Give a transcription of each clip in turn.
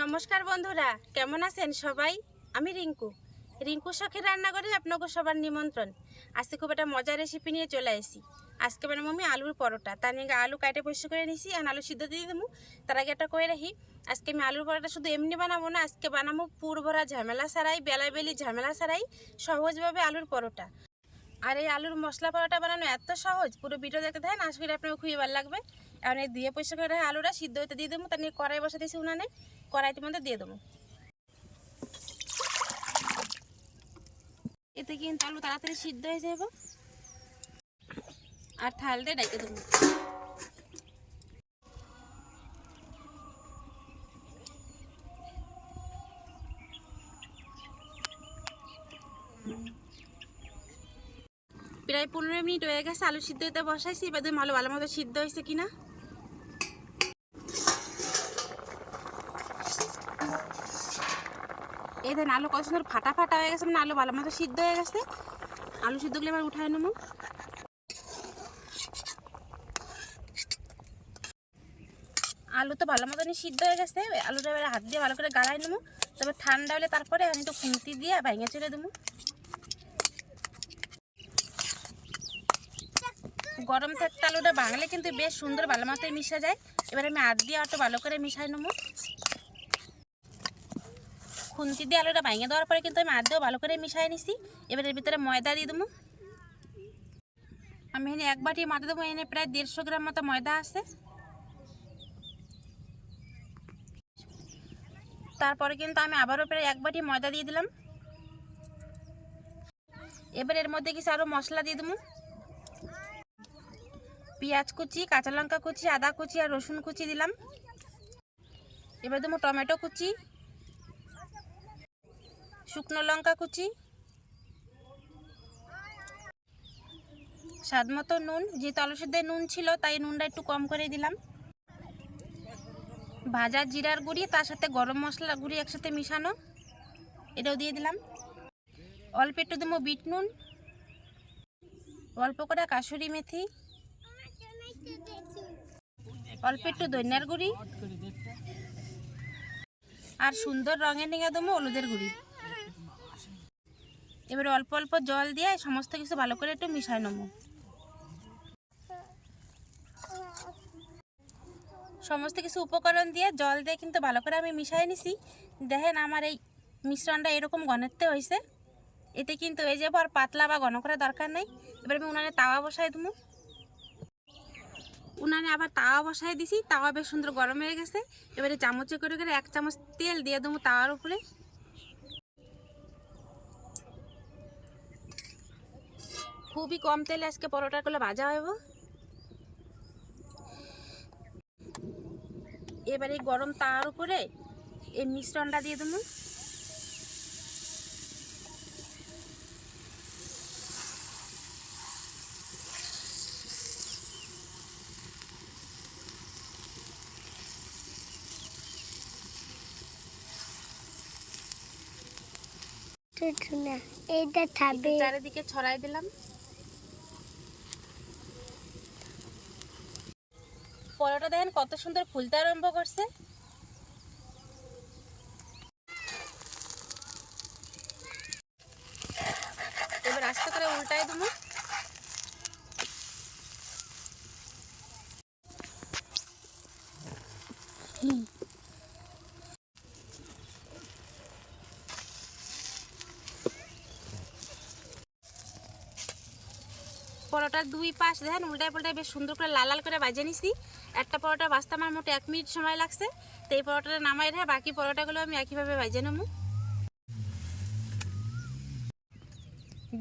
নমস্কার বন্ধুরা, কেমন আছেন সবাই? আমি রিঙ্কু। রিঙ্কু শখের রান্নাঘরে আপনাকে সবার নিমন্ত্রণ। আজকে খুব একটা মজার রেসিপি নিয়ে চলে আসি। আজকে বানাবো আমি আলুর পরোটা। তার নিয়ে আলু কাটে পরিষ্কার করে নিছি, আর আলু সিদ্ধ দিয়ে দেবো। তার আগে একটা করে রাখি। আজকে আমি আলুর পরোটা শুধু এমনি বানাবো না, আজকে বানাবো পুর ভরা ঝামেলা সারাই বেলাবেলি ঝামেলা সারাই সহজভাবে আলুর পরোটা। আর এই আলুর মশলা পরোটা বানানো এত সহজ, পুরো ভিডিও দেখতে থাকেন, আশা করি আপনার খুবই ভালো লাগবে। এখন এই দিয়ে পয়সা করে আলুটা সিদ্ধ হইতে দিয়ে দেবো তার নিয়ে কড়াই বসা দিয়েছি উনানে, কড়াইতে মধ্যে দিয়ে দেবো। এতে কিন্তু আলু তাড়াতাড়ি সিদ্ধ হয়ে যাবে। আর থালতে ডেকে দেবো। প্রায় পনেরো মিনিট হয়ে গেছে, আলু সিদ্ধ হতে বসাইছি, এবার দেখুন আলু ভালো মতো সিদ্ধ হয়েছে কিনা। এই দেখেন আলু কত সুন্দর ফাটা ফাটা হয়ে গেছে মানে আলু ভালো মতো সিদ্ধ হয়ে গেছে। আলু সিদ্ধ সিদ্ধগুলো এবার উঠায় নেব। আলু তো ভালো মতনই সিদ্ধ হয়ে গেছে। আলুটা এবার হাত দিয়ে ভালো করে গালাই নেব। তবে ঠান্ডা হলে তারপরে আমি একটু খুন্তি দিয়ে ভেঙে চলে দেবো। গরম থাকতে আলুটা বাঙালি কিন্তু বেশ সুন্দর ভালো মতোই মিশা যায়। এবার আমি হাত দিয়ে একটু ভালো করে মিশাই নেব। খুন্তি দিয়ে আলুটা ভেঙে দেওয়ার পরে কিন্তু আমি দিয়েও ভালো করে মিশাই নিছি। এবার এর ভিতরে ময়দা দিয়ে দেবো। আমি এনে এক বাটি ময়দা দেবো এনে প্রায় দেড়শো গ্রাম মতো ময়দা আছে। তারপরে কিন্তু আমি আবারও প্রায় এক বাটি ময়দা দিয়ে দিলাম। এবার এর মধ্যে কিছু আরও মশলা দিয়ে দেবো। পেঁয়াজ কুচি, কাঁচা লঙ্কা কুচি, আদা কুচি আর রসুন কুচি দিলাম। এবার দেবো টমেটো কুচি। শুকনো লঙ্কা কুচি, স্বাদ মতো নুন, যেহেতু আলু নুন ছিল, তাই নুনটা একটু কম করে দিলাম। ভাজা জিরার গুঁড়ি, তার সাথে গরম মশলা গুঁড়ি একসাথে মিশানো, এটাও দিয়ে দিলাম। অল্প একটু দেবো বিট নুন, অল্প করে কাসুরি মেথি, অল্প একটু ধনিয়ার গুঁড়ি, আর সুন্দর রঙের নিয়ে দেবো হলুদের গুঁড়ি। এবারে অল্প অল্প জল দিয়ে সমস্ত কিছু ভালো করে একটু মিশাই নেব। সমস্ত কিছু উপকরণ দিয়ে জল দিয়ে কিন্তু ভালো করে আমি মিশাই নিছি। দেখেন আমার এই মিশ্রণটা এরকম ঘনত্বে হয়েছে। এতে কিন্তু এই যে আর পাতলা বা ঘন করার দরকার নেই। এবার আমি উনানে তাওয়া বসাই দেবো। উনানে আবার তাওয়া বসাই দিছি। তাওয়া বেশ সুন্দর গরম হয়ে গেছে। এবারে চামচে করে করে এক চামচ তেল দিয়ে দেবো তাওয়ার উপরে। খুবই কম তেলে আজকে পরোটাগুলো ভাজা হইব এবারে গরম তাওয়ার উপরে এই মিশ্রণটা দিয়ে দেবো। চারিদিকে ছড়াই দিলাম। পরোটা দেখেন কত সুন্দর ফুলতে আরম্ভ করছে। এবার আস্তে করে উল্টাই দেবো। পরোটার দুই পাশ, দেখেন উল্টায় পাল্টায় বেশ সুন্দর করে লাল লাল করে বাজে নিছি। একটা পরোটা বাজতে আমার মোটে এক মিনিট সময় লাগছে। তো এই পরোটাটা নামাই রেখে বাকি পরোটাগুলো আমি একইভাবে বাজে নেব।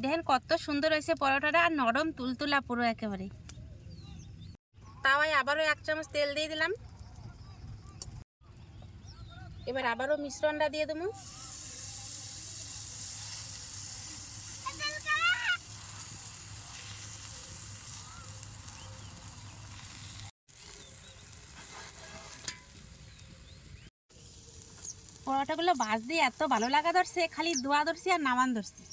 দেখেন কত সুন্দর হয়েছে পরোটাটা, আর নরম তুলতুলা পুরো একেবারে। তাওয়ায় আবারও এক চামচ তেল দিয়ে দিলাম। এবার আবারও মিশ্রণটা দিয়ে দেবো। পরোটাগুলো বাজ দিয়ে এত ভালো লাগা ধরছে খালি দোয়া ধরছি আর নামান ধরছি।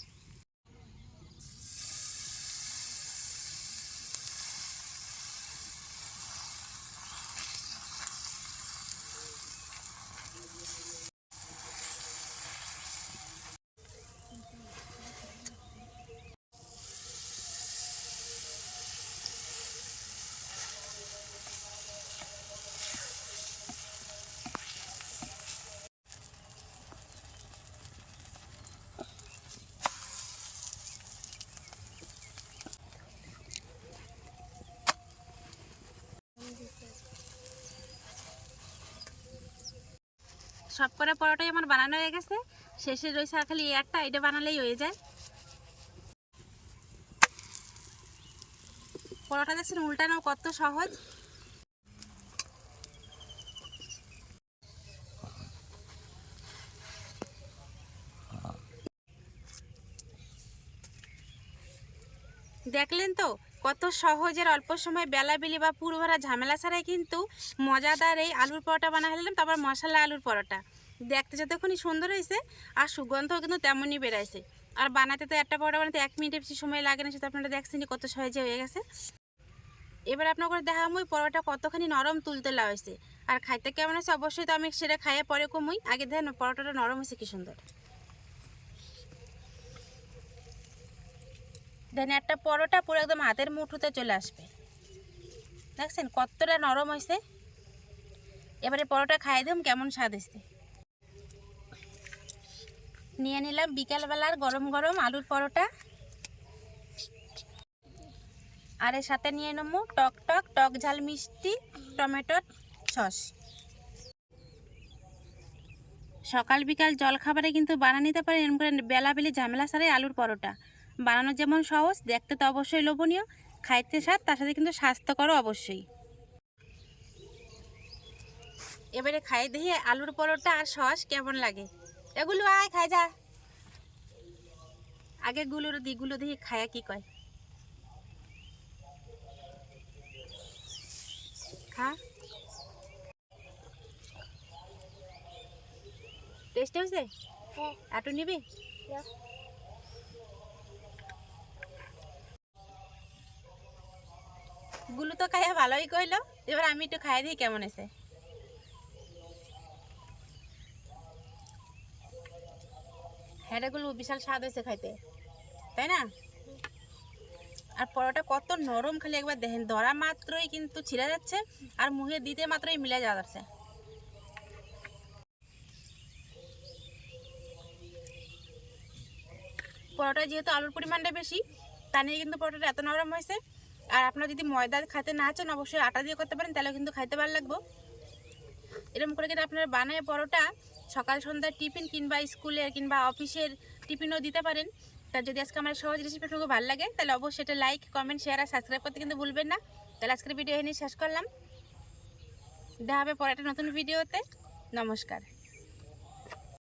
সব কটা পরোটাই আমার বানানো হয়ে গেছে। শেষে রয়েছে খালি একটা, এটা বানালেই হয়ে যায়। পরোটা দেখছেন উল্টানো কত সহজ। দেখলেন তো? কত সহজের অল্প সময় বেলা বেলি বা পুরো ভরা ঝামেলা ছাড়াই কিন্তু মজাদার এই আলুর পরোটা বানা ফেললাম, তারপর মশলা আলুর পরোটা। দেখতে যতক্ষণই সুন্দর হয়েছে, আর সুগন্ধও কিন্তু তেমনই বেড়াইছে আর বানাতে তো একটা পরোটা বানাতে এক মিনিটের বেশি সময় লাগে না, সেটা আপনারা দেখছেন কত সহজে হয়ে গেছে। এবার আপনার করে দেখাম ওই পরোটা কতখানি নরম তুলতুলা হয়েছে। আর খাইতে কেমন হয়েছে, অবশ্যই তো আমি সেটা খাইয়ে পরে কমই। আগে দেখেন পরোটাটা নরম হয়েছে, কি সুন্দর। দেন একটা পরোটা পুরো একদম হাতের মুঠোতে চলে আসবে। দেখছেন কতটা নরম হয়েছে এবারে পরোটা খাই দিম, কেমন স্বাদ হয়েছে নিয়ে নিলাম বিকালবেলার গরম গরম আলুর পরোটা। আর এর সাথে নিয়ে নেব টক টক টক ঝাল মিষ্টি টমেটোর সস। সকাল বিকাল জলখাবারে কিন্তু বানা নিতে পারেন এরকম করে বেলা বেলাবেলি ঝামেলা ছাড়াই আলুর পরোটা। বানানো যেমন সহজ দেখতে তো অবশ্যই লোভনীয়। খাইতে স্বাদ তার সাথে কিন্তু স্বাস্থ্যকরও অবশ্যই। এবারে খাই দেখি আলুর পরোটা আর সস কেমন লাগে। এগুলো আয় খাই যা। আগে গুলোর দিগুলো দেখি খায়া কি কয়। খা। টেস্ট হয়েছে? হ্যাঁ। আটু নিবি? গুলো তো খাইয়া ভালোই কইলো। এবার আমি একটু খাই দিই কেমন আছে হ্যাঁ রে গুলো, বিশাল স্বাদ হয়েছে খাইতে। তাই না? আর পরোটা কত নরম খালি একবার দেখেন, ধরা মাত্রই কিন্তু ছিঁড়ে যাচ্ছে আর মুখে দিতে মাত্রই মিলে যাওয়া যাচ্ছে। পরোটা যেহেতু আলুর পরিমাণটা বেশি, তা নিয়ে কিন্তু পরোটাটা এত নরম হয়েছে। আর আপনারা যদি ময়দা খেতে না চান, অবশ্যই আটা দিয়ে করতে পারেন তাহলে কিন্তু খাইতে ভালো লাগবো। এরকম করে কিন্তু আপনারা বানায় পরোটা সকাল সন্ধ্যার টিফিন কিংবা স্কুলের কিংবা অফিসের টিফিনও দিতে পারেন। তা যদি আজকে আমার সহজ রেসিপি আপনাকে ভালো লাগে, তাহলে অবশ্যই এটা লাইক কমেন্ট শেয়ার আর সাবস্ক্রাইব করতে কিন্তু ভুলবেন না। তাহলে আজকের ভিডিও এখানে শেষ করলাম। দেখা হবে পরে একটা নতুন ভিডিওতে নমস্কার।